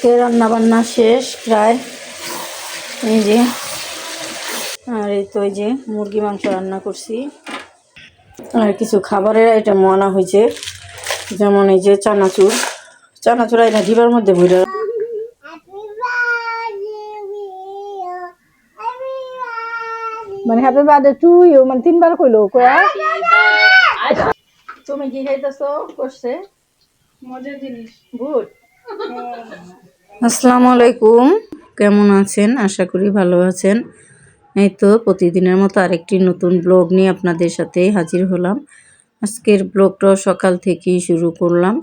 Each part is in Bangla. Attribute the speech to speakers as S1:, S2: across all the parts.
S1: আজকে রান্না বান্না শেষ প্রায়। এই যে আর এই তো এই যে মুরগি মাংস রান্না করছি। আর কিছু খাবারের আইটেম আনা হয়েছে যেমন এই যে চানাচুর। চানাচুর আইনা ডিবার মধ্যে ভরে
S2: মানে হ্যাপি বার্থডে টু ইউ মানে তিনবার কইলো কয়া
S1: তুমি কি খাইতেছো? করছে?
S2: মজার জিনিস।
S1: গুড আসসালামু আলাইকুম কেমন আছেন? আশা করি ভালো আছেন। এই তো প্রতিদিনের মতো আরেকটি নতুন ব্লগ নিয়ে আপনাদের সাথে হাজির হলাম। আজকের ব্লগটাও সকাল থেকেই শুরু করলাম।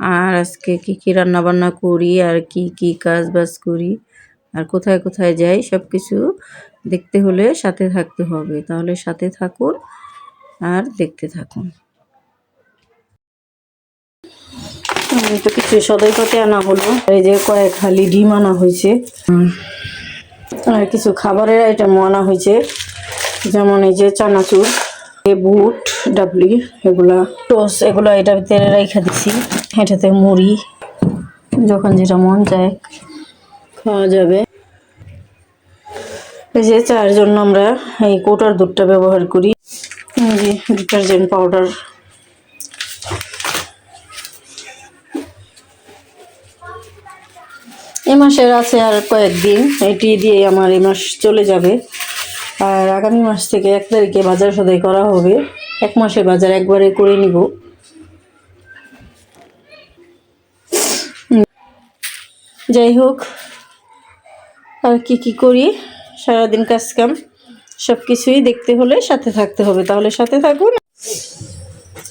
S1: আর আজকে কি কি রান্না বান্না করি, আর কি কি কাজ বাজ করি, আর কোথায় কোথায় যাই সব কিছু দেখতে হলে সাথে থাকতে হবে। তাহলে সাথে থাকুন আর দেখতে থাকুন। তো কিছু সদাই পাতে আনা হলো। এই যে কয়েক হালি ডিম আনা হয়েছে। আর কিছু খাবারের আইটেম আনা হয়েছে। যেমন এই যে চানাচুর বুট ডাবলি, এগুলা টোস, এগুলো এটা তেলে রেখে দিছি। এটাতে মুড়ি, যখন যেটা মন চায় খাওয়া যাবে। এই যে চার জন্য আমরা এই কোটার দুধটা ব্যবহার করি। ডিটারজেন্ট পাউডার এ মাসের আছে আর কয়েকদিন। এটি দিয়ে আমার এই মাস চলে যাবে। আর আগামী মাস থেকে এক তারিখে বাজার সদাই করা হবে। এক মাসে বাজার একবারে করে নিব। যাই হোক, আর কি কি করি? সারাদিন কাজ কাম সব কিছুই দেখতে হলে সাথে থাকতে হবে। তাহলে সাথে থাকুন।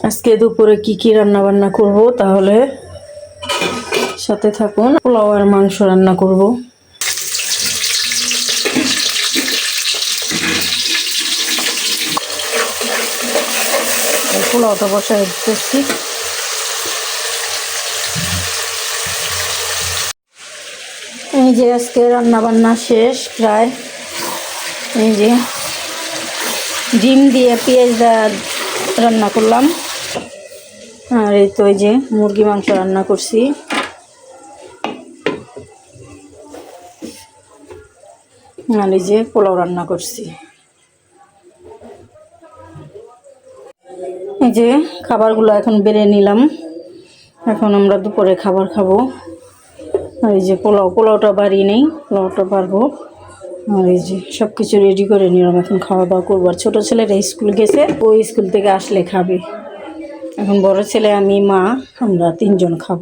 S1: আজকে দুপুরে কি কি রান্না বান্না করব তাহলে সাথে থাকুন, পোলাও আর মাংস রান্না করব। পোলাওটা বসায় দিতেছি। এই যে আজকে রান্না বান্না শেষ প্রায়। এই যে ডিম দিয়ে পেঁয়াজ দেওয়া রান্না করলাম। আর এই তো এই যে মুরগি মাংস রান্না করছি। আর যে পোলাও রান্না করছি। এই যে খাবারগুলো এখন বেড়ে নিলাম। এখন আমরা দুপুরে খাবার খাব। আর এই যে পোলাও, পোলাওটা বাড়িয়ে নেই, পোলাওটা পারব আর এই যে সব কিছু রেডি করে নিলাম। এখন খাওয়া দাওয়া করব। আর ছোটো ছেলেটা স্কুল গেছে ওই স্কুল থেকে আসলে খাবে। এখন বড় ছেলে আমি, মা, আমরা তিনজন খাব।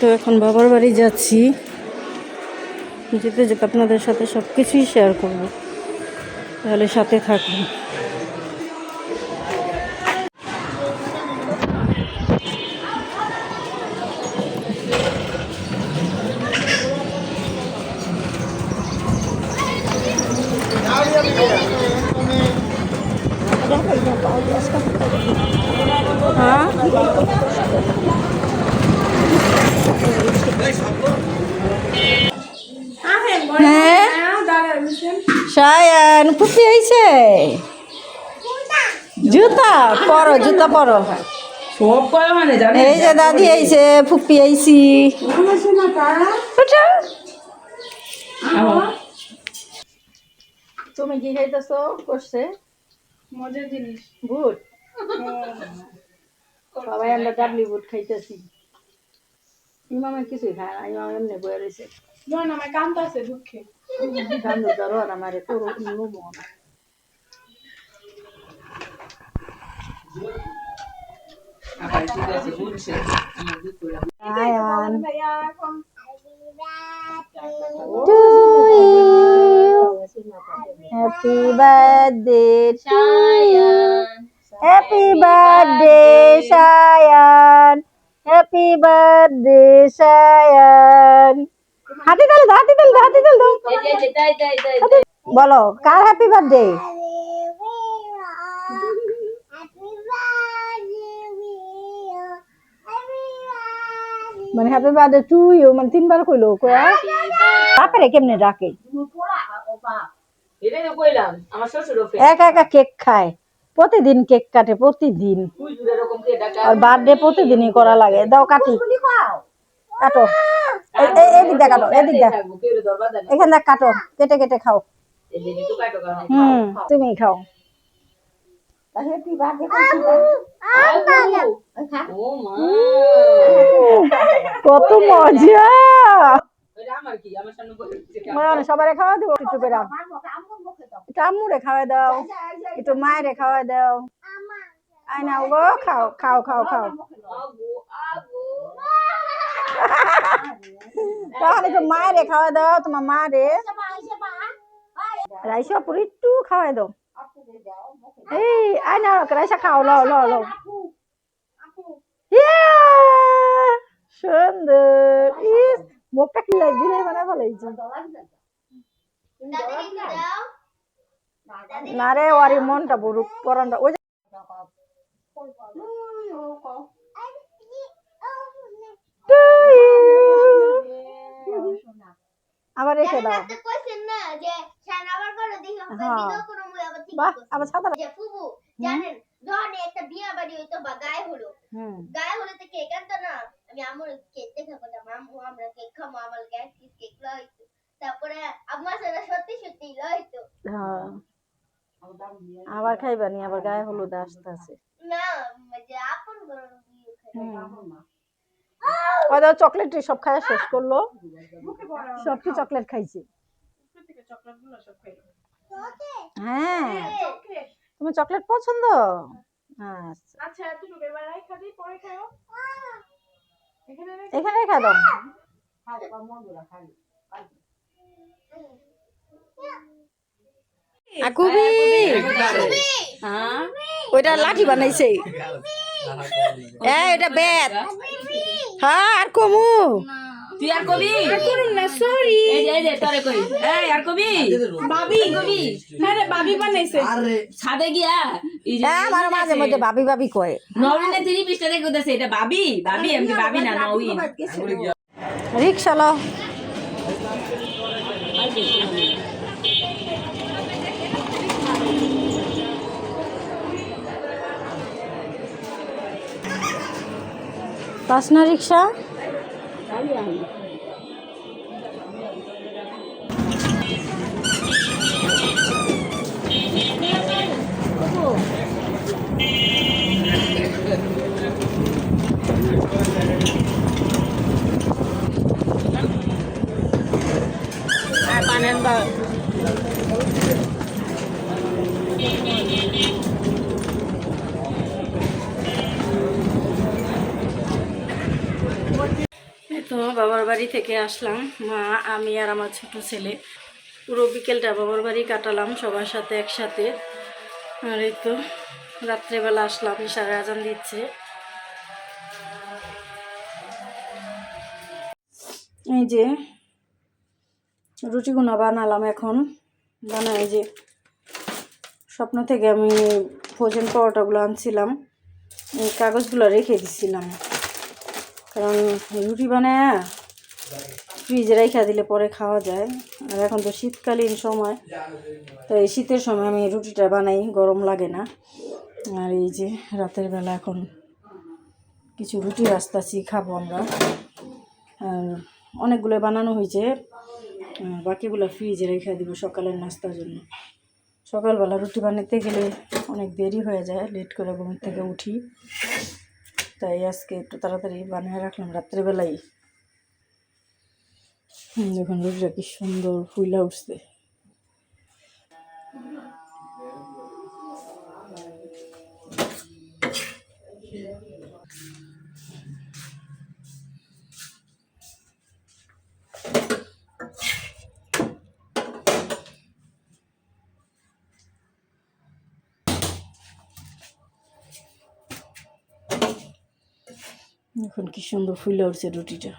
S1: তো এখন বাবার বাড়ি যাচ্ছি। যেতে যেতে আপনাদের সাথে সব কিছুই শেয়ার করব। তাহলে সাথে থাকুন ফুপি আইছে জুতা। পরো জুতা পরো।
S2: মানে জানে
S1: এই যে দাদি আইছে ফুপি আইছি। তুমি কি খাইতেছো? করছে?
S2: মজার জিনিস।
S1: বুট? সবাই আমরা ডাবলি বুট খাইতেছি। ইমামের কিছুই খায় না ইমাম এমনি বয়ে রয়েছে
S2: আমার আছে দুঃখে।
S1: কান্দু ধরো আর আমারে করো নুমো না আয়ান
S2: ভাইয়া কম
S1: to you. Happy birthday Sayan happy birthday Sayan হাতি তাল দাও হাতি তাল দাও হাতি তাল দাও বলো, কার হ্যাপি বার্থডে মানে হ্যাপি বার্থডে টু ইউ মানে তিনবার কইলো কয়া বাপরে কেমনে ডাকে একা একা কেক খায় প্রতিদিন কেক কাটে প্রতিদিন
S3: হুজুর এরকম কে ডাকা
S1: আর বার্থডে প্রতিদিনই করা লাগে দাও কাটি কাটো এদিক দিয়ে কাটো এদিক
S3: কেউ
S1: এখান দিয়ে কাটো কেটে কেটে খাও হুম তুমি খাও
S3: ও মা
S1: কত মজা। মানে সবাই খাওয়া দিব? একটু করে একটু আম্মুরে খাওয়া দাও। একটু মায়েরে খাওয়া দাও। আই গো খাও খাও খাও খাও। তখন একটু মায়েরে খাওয়া দাও তোমার মারে। রাইসা পুরি একটু খাওয়াই দাও। এই আই না রাইসা খাও লও লও লও। ইয়া! সুন্দর। ইস মুখটা কি বিলাই বানা ফেলাইছি না রে ওয়ারি মনটা বড়ুক পরানটা। ওই. আবার রেখে দাও। আবার সাদা।
S4: জানেন ধরেন একটা বিয়া বাড়ি হইতো বা গায়ে হলো। গায়ে হলে তো আমি আমার কেক দেখে আম্মু আমরা কেক খাব আমার গ্যাস কেক লইতো তারপরে আমার সাথে সত্যি সত্যি লইতো
S1: হ্যাঁ আবার খাইবা নি আবার গায়ে হলুদ আসতে আছে
S4: না যে আপন ঘরের বিয়ে খাই
S1: ওই দাও চকলেট সব খাওয়া শেষ করল সব কি চকলেট খাইছে হ্যাঁ তোমার চকলেট পছন্দ আচ্ছা
S5: আচ্ছা বেলায় খাবি পরে খাও এখানে রেখে
S1: দাও। আকুবি!
S3: হ্যাঁ?
S1: ওইটা লাঠি বানাইছে। এ এটা বেত। হ্যাঁ আর কমু।
S3: তুই আর কবি? না সরি এই যে এই যে তোরে কই? এই আর কবি?
S5: বাবি
S3: কবি?
S5: হ্যাঁ রে বাবি বানাইছে।
S3: ছাদে গিয়া এই যে
S1: হ্যাঁ আমার মাঝে মধ্যে ভাবি ভাবি কয়।
S3: নবীনে দেখে এটা ভাবি ভাবি এমনি ভাবি না নবীন।
S1: রিক্সা சரியாகும் Hãy không তো বাবার বাড়ি থেকে আসলাম। মা, আমি আর আমার ছোট ছেলে। পুরো বিকেলটা বাবার বাড়ি কাটালাম সবার সাথে একসাথে। আর এই তো রাত্রেবেলা আসলাম ইশারে আজান দিচ্ছে। এই যে রুটিগুনা বানালাম এখন। বানাই যে স্বপ্ন থেকে আমি ভোজন পরোটাগুলো আনছিলাম। এই কাগজগুলো রেখে দিছিলাম। কারণ রুটি বানায় ফ্রিজে রেখে দিলে পরে খাওয়া যায়। আর এখন তো শীতকালীন সময়, তো এই শীতের সময় আমি রুটিটা বানাই, গরম লাগে না। আর এই যে রাতের বেলা এখন কিছু রুটি রাস্তাছি খাব আমরা। আর অনেকগুলো বানানো হয়েছে বাকিগুলো ফ্রিজে রেখে দিব সকালের নাস্তার জন্য। সকালবেলা রুটি বানাতে গেলে অনেক দেরি হয়ে যায় লেট করে ঘুম থেকে উঠি। তাই আজকে একটু তাড়াতাড়ি বানিয়ে রাখলাম রাত্রেবেলাই। দেখুন রোদটা কি সুন্দর ফুইলা উঠছে। এখন কি সুন্দর ফুলে উঠছে রুটিটা।